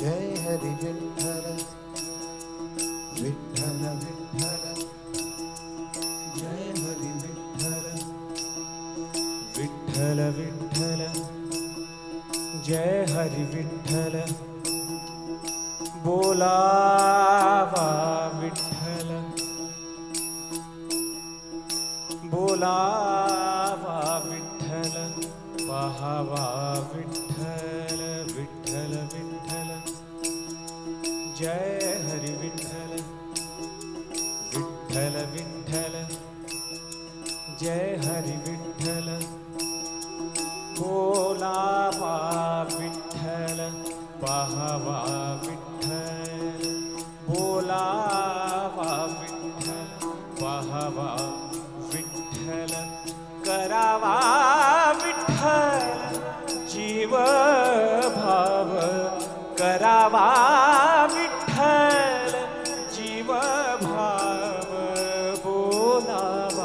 जय हरी विठ्ठल विठ्ठल विठ्ठल, जय हरी विठ्ठल विठ्ठल विठ्ठल, जय हरी विठ्ठल। बोलावा विठ्ठल बोलावा विठ्ठल पहावा विठ्ठल विठ्ठल विठ्ठल। जय हरी विठ्ठल विठ्ठल विठ्ठल। जय हरी विठ्ठल बोलावा विठ्ठल, पहावा विठ्ठल। बोलावा विठ्ठल, पहावा विठ्ठल। करावा विठ्ठल, जीव भाव। करावा love.